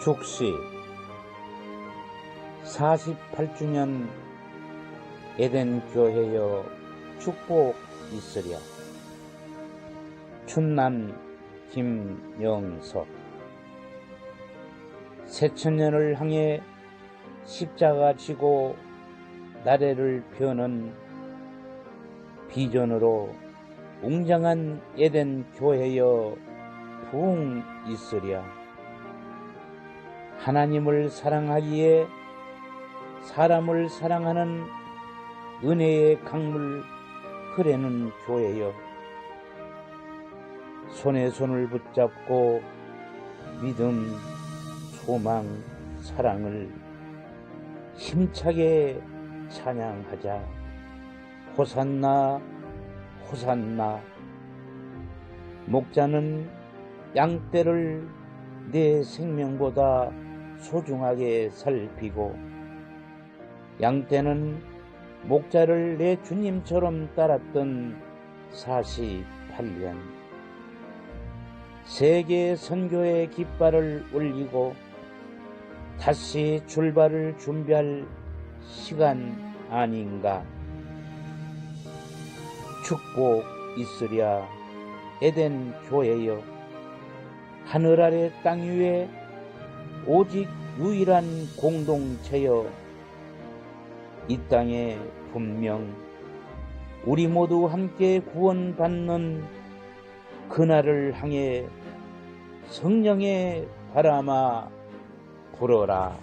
죽시 48주년 에덴 교회여 축복 있으랴. 춘남 김영석. 새천년을 향해 십자가 지고 나래를 펴는 비전으로 웅장한 에덴 교회여 부흥 있으랴 하나님을 사랑하기에 사람을 사랑하는 은혜의 강물 흐르는 교회여 손에 손을 붙잡고 믿음, 소망, 사랑을 힘차게 찬양하자. 호산나, 호산나. 목자는 양떼를 내 생명보다 소중하게 살피고 양떼는 목자를 내 주님처럼 따랐던 48년. 세계 선교의 깃발을 올리고 다시 출발을 준비할 시간 아닌가. 축복 있으랴 에덴 교회여. 하늘 아래 땅 위에 오직 유일한 공동체여 이 땅에 분명 우리 모두 함께 구원받는 그날을 향해 성령의 바람아 불어라.